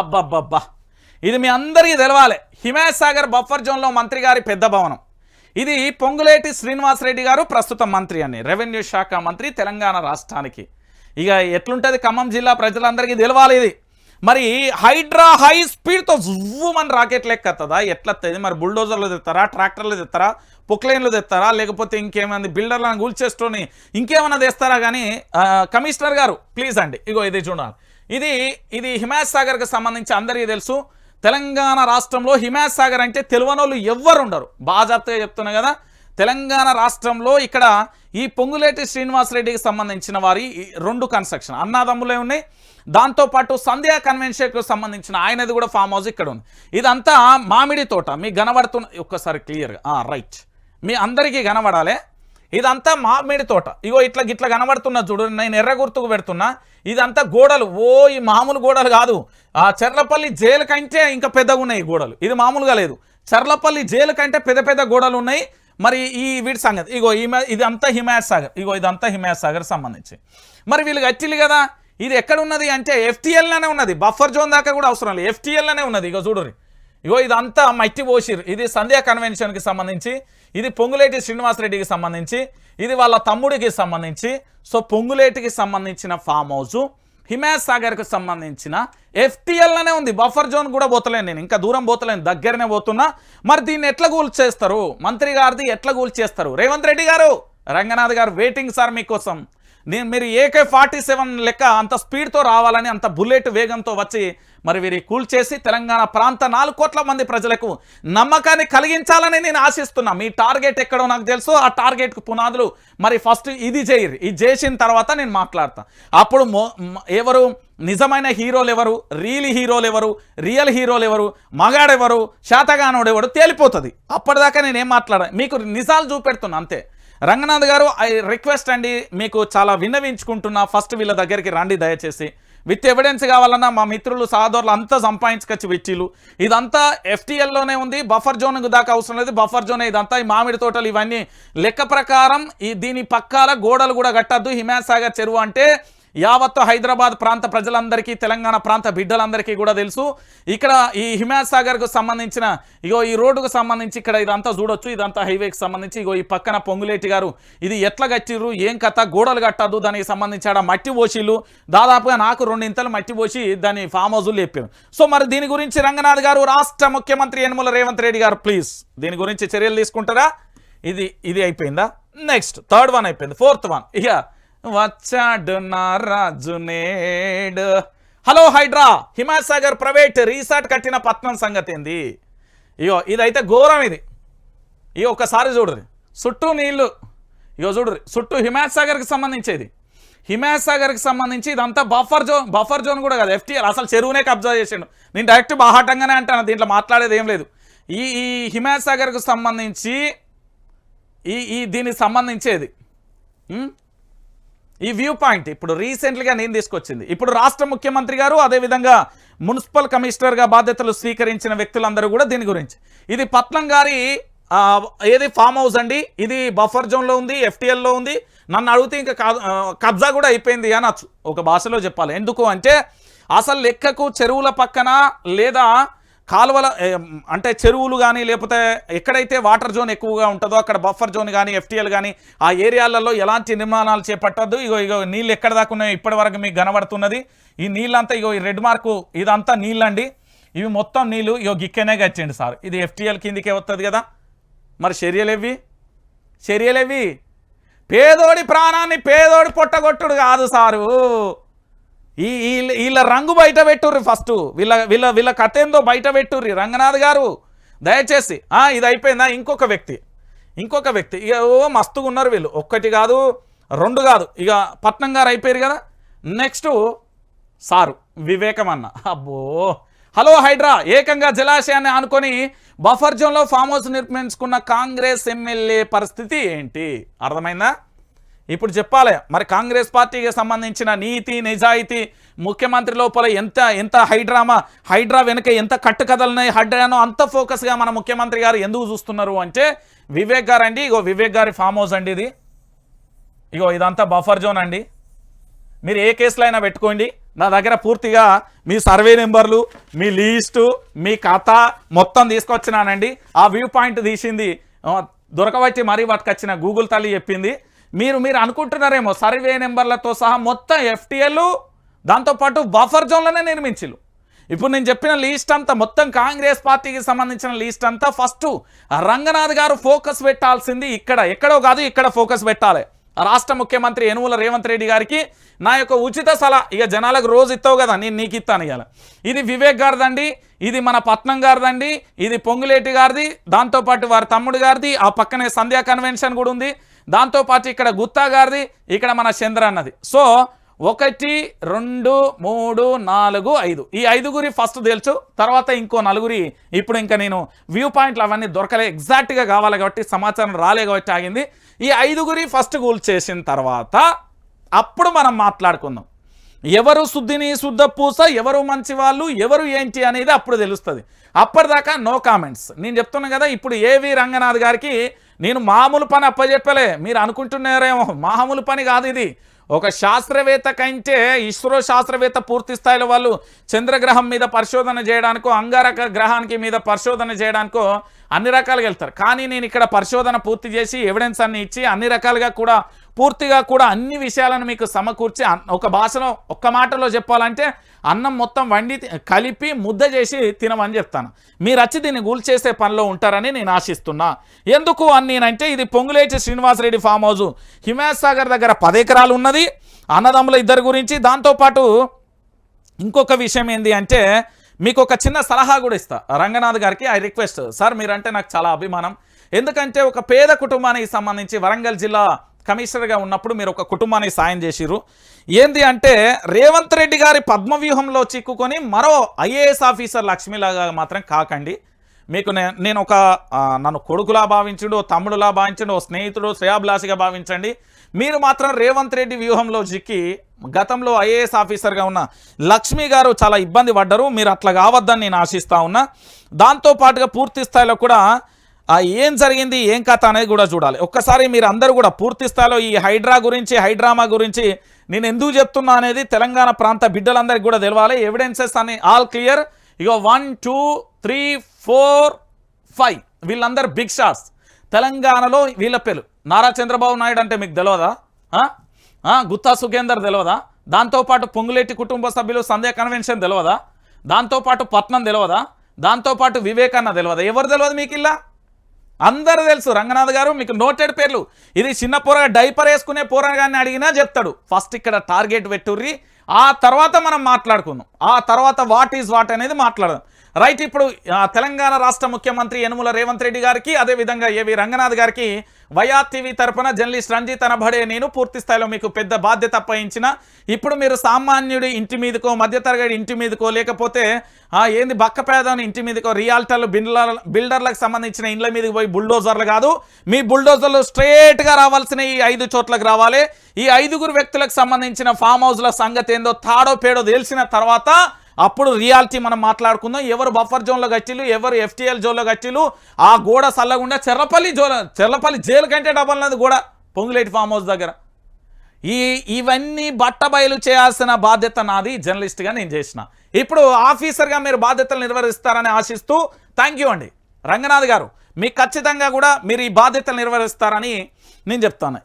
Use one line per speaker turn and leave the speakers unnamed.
అబ్బబ్బబ్బా. ఇది మీ అందరికీ తెలవాలి. హిమాయత్ సాగర్ బఫర్ జోన్లో మంత్రి గారి పెద్ద భవనం. ఇది పొంగులేటి శ్రీనివాసరెడ్డి గారు ప్రస్తుత మంత్రి అని రెవెన్యూ శాఖ మంత్రి తెలంగాణ రాష్ట్రానికి. ఇక ఎట్లుంటుంది ఖమ్మం జిల్లా ప్రజలందరికీ తెలవాలి ఇది. మరి హైడ్రా హై స్పీడ్తో జువ్వమని రాకెట్ లెక్కతుందా ఎట్లత్తది వస్తుంది మరి బుల్డోజర్లు తెస్తారా ట్రాక్టర్లు తెస్తారా పొక్లైన్లు తెస్తారా లేకపోతే ఇంకేమైంది బిల్డర్లను కూల్చేసుకొని ఇంకేమైనా తెస్తారా? కానీ కమిషనర్ గారు ప్లీజ్ అండి. ఇగో ఇది చూడాలి. ఇది ఇది హిమాయత్ సాగర్కి సంబంధించి అందరికీ తెలుసు. తెలంగాణ రాష్ట్రంలో హిమాయత్ సాగర్ అంటే తెలివనోళ్ళు ఎవ్వరు ఉండరు బాజాప్తగా చెప్తున్నా కదా. తెలంగాణ రాష్ట్రంలో ఇక్కడ ఈ పొంగులేటి శ్రీనివాసరెడ్డికి సంబంధించిన వారి రెండు కన్స్ట్రక్షన్ అన్నాదమ్ములే ఉన్నాయి. దాంతోపాటు సంధ్యా కన్వెన్షన్కు సంబంధించిన ఆయనది కూడా ఫామ్ హౌస్ ఇక్కడ ఉంది. ఇదంతా మామిడి తోట. మీకు కనబడుతున్న ఒక్కసారి క్లియర్గా. రైట్. మీ అందరికీ కనబడాలి ఇదంతా మామిడి తోట. ఇగో ఇట్లా ఇట్లా కనబడుతున్నా చూడు నేను ఎర్ర గుర్తుకు పెడుతున్నా. ఇదంతా గోడలు. ఓ ఈ మామూలు గోడలు కాదు. ఆ చెర్లపల్లి జైలు కంటే ఇంకా పెద్దగా ఉన్నాయి గోడలు. ఇది మామూలుగా లేదు. చెర్లపల్లి జైలు కంటే పెద్ద పెద్ద గోడలు ఉన్నాయి. మరి ఈ వీటి సంగతి. ఇగో ఈమె ఇదంతా హిమాయత్ సాగర్. ఇగో ఇదంతా హిమాయత్ సాగర్ సంబంధించి. మరి వీళ్ళు గచ్చిలు కదా. ఇది ఎక్కడ ఉన్నది అంటే ఎఫ్టీఎల్లోనే ఉన్నది. బఫర్ జోన్ దాకా కూడా అవసరం లేదు. ఎఫ్టీఎల్లోనే ఉన్నది. ఇగో చూడరు ఇగో ఇదంతా మట్టి పోసిరు ఇది సంధ్యా కన్వెన్షన్కి సంబంధించి ఇది పొంగులేటి శ్రీనివాసరెడ్డికి సంబంధించి ఇది వాళ్ళ తమ్ముడికి సంబంధించి. సో పొంగులేటికి సంబంధించిన ఫామ్ హౌస్ హిమాయత్ సంబంధించిన ఎఫ్టీఎల్లోనే ఉంది. బఫర్ జోన్ కూడా పోతలేను నేను. ఇంకా దూరం పోతలేను. దగ్గరనే పోతున్నా. మరి దీన్ని ఎట్లా కూల్ చేస్తారు మంత్రి గారిది ఎట్లా కూల్ చేస్తారు రేవంత్ రెడ్డి గారు రంగనాథ్ గారు వెయిటింగ్ సార్ మీకోసం. నేను మీరు ఏకే ఫార్టీ సెవెన్ లెక్క అంత స్పీడ్తో రావాలని అంత బుల్లెట్ వేగంతో వచ్చి మరి వీరి కూల్చేసి తెలంగాణ ప్రాంత నాలుగు కోట్ల మంది ప్రజలకు నమ్మకాన్ని కలిగించాలని నేను ఆశిస్తున్నా. మీ టార్గెట్ ఎక్కడో నాకు తెలుసు. ఆ టార్గెట్కు పునాదులు మరి ఫస్ట్ ఇది చేయరు ఇది చేసిన తర్వాత నేను మాట్లాడతా. అప్పుడు మో ఎవరు? నిజమైన హీరోలు ఎవరు? రియల్ హీరోలు ఎవరు? రియల్ హీరోలు ఎవరు? మగాడెవరు? శాతగానోడు తేలిపోతుంది. అప్పటిదాకా నేనేం మాట్లాడ మీకు నిజాలు చూపెడుతున్నా అంతే. రంగనాథ్ గారు ఐ రిక్వెస్ట్ అండి మీకు చాలా విన్నవించుకుంటున్నా. ఫస్ట్ వీళ్ళ దగ్గరికి రండి దయచేసి. విత్ ఎవిడెన్స్ కావాలన్నా మా మిత్రులు సహోదరులు అంతా సంపాదించుకొచ్చి విచ్చిలు ఇదంతా ఎఫ్టీఎల్లోనే ఉంది బఫర్ జోన్ దాకా అవసరం లేదు. బఫర్ జోన్ ఇదంతా ఈ మామిడి తోటలు ఇవన్నీ. లెక్క ప్రకారం ఈ దీని పక్కాల గోడలు కూడా కట్టద్దు. హిమాయత్ సాగర్ చెరువు అంటే యావత్తు హైదరాబాద్ ప్రాంత ప్రజలందరికీ తెలంగాణ ప్రాంత బిడ్డలందరికీ కూడా తెలుసు. ఇక్కడ ఈ హిమాయత్ సాగర్కు సంబంధించిన ఇగో ఈ రోడ్డుకు సంబంధించి ఇక్కడ ఇదంతా చూడొచ్చు. ఇదంతా హైవేకి సంబంధించి ఇగో ఈ పక్కన పొంగులేటి గారు ఇది ఎట్లా కట్టిర్రు ఏం కథ గోడలు కట్టద్దు దానికి సంబంధించి ఆడ మట్టి పోషీలు దాదాపుగా నాకు రెండింతలు మట్టి పోసి దాన్ని ఫామ్ హౌజులు చెప్పారు సో మరి దీని గురించి రంగనాథ్ గారు రాష్ట్ర ముఖ్యమంత్రి యనమల రేవంత్ రెడ్డి గారు ప్లీజ్. దీని గురించి చర్యలు తీసుకుంటారా? ఇది ఇది అయిపోయిందా? నెక్స్ట్ థర్డ్ వన్ అయిపోయింది ఫోర్త్ వన్. ఇక వచ్చాడు నా రాజు నేడు. Hello Hydraa. Himasagar private resort కట్టిన పట్నం సంగతి ఏంది ఇగో ఇదైతే ఘోరం ఇది. ఇగో ఒకసారి చూడరు చుట్టూ నీళ్ళు. ఇగో చూడరు చుట్టూ హిమాసాగర్కి సంబంధించేది. హిమాసాగర్కి సాగర్కి సంబంధించి ఇదంతా బఫర్ జోన్ బఫర్ జోన్ కూడా కాదు. ఎఫ్టీఆర్ అసలు చెరువునే కబ్జా చేసిండు. నేను డైరెక్ట్ బాహాటంగానే అంటాను. దీంట్లో మాట్లాడేది ఏం లేదు. ఈ ఈ హిమాసాగర్కు సంబంధించి ఈ ఈ దీనికి సంబంధించేది. ఈ వ్యూ పాయింట్ ఇప్పుడు రీసెంట్గా నేను తీసుకొచ్చింది. ఇప్పుడు రాష్ట్ర ముఖ్యమంత్రి గారు అదేవిధంగా మున్సిపల్ కమిషనర్గా బాధ్యతలు స్వీకరించిన వ్యక్తులందరూ కూడా దీని గురించి. ఇది పట్నం గారి ఏది ఫామ్ హౌస్ అండి? ఇది బఫర్ జోన్లో ఉంది ఎఫ్టీఎల్లో ఉంది. నన్ను అడిగితే ఇంకా కా- కబ్జా కూడా అయిపోయింది అనొచ్చు. ఒక భాషలో చెప్పాలి. ఎందుకు అంటే అసలు లెక్కకు చెరువుల పక్కన లేదా కాలువల అంటే చెరువులు కానీ లేకపోతే ఎక్కడైతే వాటర్ జోన్ ఎక్కువగా ఉంటుందో అక్కడ బఫర్ జోన్ కానీ ఎఫ్టీఎల్ కానీ ఆ ఏరియాలలో ఎలాంటి నిర్మాణాలు చేపట్టద్దు. ఇగో ఇగో నీళ్ళు ఎక్కడ దాకా ఉన్నాయో ఇప్పటి వరకు మీకు కనబడుతున్నది. ఈ నీళ్ళంతా ఇగో ఈ రెడ్ మార్కు ఇదంతా నీళ్ళండి. ఇవి మొత్తం నీళ్ళు ఇగో గిక్కెనే గచ్చండి సార్. ఇది ఎఫ్టీఎల్ కిందికే వస్తుంది కదా. మరి చర్యలేవి చర్యలేవి పేదోడి ప్రాణాన్ని పేదోడి పొట్టగొట్టుడు కాదు సారు. ఈ వీళ్ళ వీళ్ళ రంగు బయట పెట్టుర్రి ఫస్ట్ వీళ్ళ వీళ్ళ వీళ్ళ కథ ఏందో బయట పెట్టుర్రి. రంగనాథ్ గారు దయచేసి. ఇది అయిపోయిందా? ఇంకొక వ్యక్తి. ఇంకొక వ్యక్తి. ఇక ఓ మస్తుగా ఉన్నారు వీళ్ళు. ఒక్కటి కాదు రెండు కాదు. ఇక పట్నం గారు అయిపోయారు కదా? Next sir. వివేకమన్న అబ్బో. హలో హైడ్రా. ఏకంగా జలాశయాన్ని ఆనుకొని బఫర్ జోన్లో ఫామ్ హౌస్ నిర్మించుకున్న కాంగ్రెస్ ఎమ్మెల్యే పరిస్థితి ఏంటి? అర్థమైందా? ఇప్పుడు చెప్పాలి మరి కాంగ్రెస్ పార్టీకి సంబంధించిన నీతి నిజాయితీ ముఖ్యమంత్రి లోపల ఎంత ఎంత హైడ్రామా హైడ్రా వెనుక ఎంత కట్టుకథలున్నాయి హైడ్రానో అంత ఫోకస్గా మన ముఖ్యమంత్రి గారు ఎందుకు చూస్తున్నారు అంటే వివేక్ గారు అండి ఇగో వివేక్ గారి ఫామ్ హౌస్ అండి ఇది. ఇగో ఇదంతా బఫర్ జోన్ అండి. మీరు ఏ కేసులో అయినా పెట్టుకోండి. నా దగ్గర పూర్తిగా మీ సర్వే నెంబర్లు మీ లీస్టు మీ కథ మొత్తం తీసుకొచ్చినానండి. ఆ వ్యూ పాయింట్ తీసింది దొరకవచ్చి మరీ మరీ పట్టుకొచ్చిన గూగుల్ తల్లి చెప్పింది. మీరు మీరు అనుకుంటున్నారేమో సర్వే నెంబర్లతో సహా మొత్తం ఎఫ్టీఎల్ దాంతోపాటు బఫర్ జోన్లనే నిర్మించిలు ఇప్పుడు నేను చెప్పిన లీస్ట్ అంతా మొత్తం కాంగ్రెస్ పార్టీకి సంబంధించిన లీస్ట్ అంతా ఫస్ట్ రంగనాథ్ గారు ఫోకస్ పెట్టాల్సింది ఇక్కడ. ఎక్కడో కాదు ఇక్కడ ఫోకస్ పెట్టాలి. రాష్ట్ర ముఖ్యమంత్రి యనుమల రేవంత్ రెడ్డి గారికి నా యొక్క ఉచిత సలహా ఇక జనాలకు రోజు ఇస్తావు కదా నేను నీకు ఇస్తాను ఇవాళ ఇది వివేక్ గారిదండి ఇది మన పట్నం గారిదండి ఇది పొంగులేటి గారిది దాంతోపాటు వారి తమ్ముడు గారిది ఆ పక్కనే సంధ్యా కన్వెన్షన్ కూడా ఉంది. దాంతోపాటు ఇక్కడ గుత్తా గారిది ఇక్కడ మన చంద్ర అన్నది. సో ఒకటి రెండు మూడు నాలుగు ఐదు. ఈ ఐదుగురి ఫస్ట్ తెలుసు తర్వాత ఇంకో నలుగురి. ఇప్పుడు ఇంకా నేను వ్యూ పాయింట్లు అవన్నీ దొరకలే ఎగ్జాక్ట్గా కావాలి కాబట్టి సమాచారం రాలే కాబట్టి ఆగింది. ఈ ఐదుగురి ఫస్ట్ గోల్ చేసిన తర్వాత అప్పుడు మనం మాట్లాడుకుందాం. ఎవరు శుద్ధిని శుద్ధ పూస ఎవరు మంచి వాళ్ళు ఎవరు ఏంటి అనేది అప్పుడు తెలుస్తుంది. అప్పటిదాకా నో కామెంట్స్ నేను చెప్తున్నా కదా ఇప్పుడు ఏవి రంగనాథ్ గారికి నేను మామూలు పని అప్పచెప్పలే మీరు అనుకుంటున్నారేమో. మామూలు పని కాదు ఇది. ఒక శాస్త్రవేత్త కంటే ఇస్రో శాస్త్రవేత్త పూర్తి స్థాయిలో వాళ్ళు చంద్రగ్రహం మీద పరిశోధన చేయడానికో అంగారక గ్రహానికి మీద పరిశోధన చేయడానికో అన్ని రకాలుగా వెళ్తారు. కానీ నేను ఇక్కడ పరిశోధన పూర్తి చేసి ఎవిడెన్స్ అన్ని ఇచ్చి అన్ని రకాలుగా కూడా పూర్తిగా కూడా అన్ని విషయాలను మీకు సమకూర్చి అన్- ఒక భాషలో ఒక్క మాటలో చెప్పాలంటే అన్నం మొత్తం వండి కలిపి ముద్ద చేసి తినమని చెప్తాను. మీరు వచ్చి దీన్ని గూల్చేసే పనిలో ఉంటారని నేను ఆశిస్తున్నా. ఎందుకు అని నేనంటే ఇది పొంగులేటి శ్రీనివాసరెడ్డి ఫామ్ హౌస్ హిమాయత్ సాగర్ దగ్గర పదెకరాలు ఉన్నది. అన్నదమ్ముల ఇద్దరి గురించి దాంతోపాటు ఇంకొక విషయం ఏంటి అంటే మీకు ఒక చిన్న సలహా కూడా ఇస్తా. రంగనాథ్ గారికి ఐ రిక్వెస్ట్ సార్ మీరంటే నాకు చాలా అభిమానం. ఎందుకంటే ఒక పేద కుటుంబానికి సంబంధించి వరంగల్ జిల్లా కమిషనర్గా ఉన్నప్పుడు మీరు ఒక కుటుంబానికి సాయం చేసిరు ఏంది అంటే రేవంత్ రెడ్డి గారి పద్మవ్యూహంలో చిక్కుకొని మరో ఐఏఎస్ ఆఫీసర్ లక్ష్మీలాగా మాత్రం కాకండి. మీకు నేను ఒక నన్ను కొడుకులా భావించండి ఓ తమ్ముడులా భావించండి ఓ స్నేహితుడు శ్రేయాభిలాషిగా భావించండి. మీరు మాత్రం రేవంత్ రెడ్డి వ్యూహంలో చిక్కి గతంలో ఐఏఎస్ ఆఫీసర్గా ఉన్న లక్ష్మి గారు చాలా ఇబ్బంది పడ్డారు. మీరు అట్లా కావద్దని నేను ఆశిస్తా ఉన్నా. దాంతోపాటుగా పూర్తి స్థాయిలో కూడా ఏం జరిగింది ఏం కథ అనేది కూడా చూడాలి. ఒక్కసారి మీరు అందరూ కూడా పూర్తి స్థాయిలో ఈ హైడ్రా గురించి హైడ్రామా గురించి నేను ఎందుకు చెప్తున్నా అనేది తెలంగాణ ప్రాంత బిడ్డలందరికీ కూడా తెలవాలి. ఎవిడెన్సెస్ అని ఆల్ క్లియర్. ఇగో one two three four five. వీళ్ళందరూ బిగ్ షాట్స్ తెలంగాణలో వీళ్ళ పేరు నారా చంద్రబాబు నాయుడు అంటే మీకు తెలియదా గుత్తా సుఖేందర్ తెలియదా దాంతోపాటు పొంగులేటి కుటుంబ సభ్యులు సందేహ కన్వెన్షన్ తెలియదా దాంతోపాటు పట్నం తెలియదా దాంతోపాటు వివేకన్న తెలియదా ఎవరు తెలియదు మీకు ఇలా? అందరు తెలుసు. రంగనాథ్ గారు మీకు నోటెడ్ పేర్లు. ఇది చిన్న పోరగా డైపర్ వేసుకునే పోరగాన్ని అడిగినా చెప్తాడు. ఫస్ట్ ఇక్కడ టార్గెట్ పెట్టుర్రి. ఆ తర్వాత మనం మాట్లాడుకుందాం. ఆ తర్వాత వాట్ ఈజ్ వాట్ అనేది మాట్లాడదాం. రైట్ ఇప్పుడు తెలంగాణ రాష్ట్ర ముఖ్యమంత్రి యనుమల రేవంత్ రెడ్డి గారికి అదేవిధంగా ఏవి రంగనాథ్ గారికి వైఆర్టీవీ తరపున జర్నలిస్ట్ రంజిత్ అనబడే నేను పూర్తి స్థాయిలో మీకు పెద్ద బాధ్యత అప్పయించిన ఇప్పుడు మీరు సామాన్యుడి ఇంటి మీదకో మధ్యతరగతి ఇంటి మీదకో లేకపోతే ఏంది బక్కపేదని ఇంటి మీదకో రియాల్టర్లు బిల్డర్ బిల్డర్లకు సంబంధించిన ఇండ్ల మీదకి పోయి బుల్డోజర్లు కాదు. మీ బుల్డోజర్లు స్ట్రేట్గా రావాల్సిన ఈ ఐదు చోట్లకు రావాలి. ఈ ఐదుగురు వ్యక్తులకు సంబంధించిన ఫామ్ హౌస్ల సంగతి ఏందో తాడో పేడో తెలిసిన తర్వాత అప్పుడు రియాలిటీ మనం మాట్లాడుకుందాం. ఎవరు బఫర్ జోన్లో గచ్చిలు ఎవరు ఎఫ్టీఎల్ జోన్లో గచ్చిలు ఆ గోడ చల్లకుండా చెర్లపల్లి జోన్ చెర్లపల్లి జైలు కంటే డబల్ ఉన్నది గోడ పొంగులేటి ఫామ్ హౌస్ దగ్గర. ఈ ఇవన్నీ బట్టబయలు చేయాల్సిన బాధ్యత నాది జర్నలిస్ట్గా నేను చేసిన. ఇప్పుడు ఆఫీసర్గా మీరు బాధ్యతలు నిర్వహిస్తారని ఆశిస్తూ థ్యాంక్ యూ అండి. రంగనాథ్ గారు మీకు ఖచ్చితంగా కూడా మీరు ఈ బాధ్యతలు నిర్వహిస్తారని నేను చెప్తాను.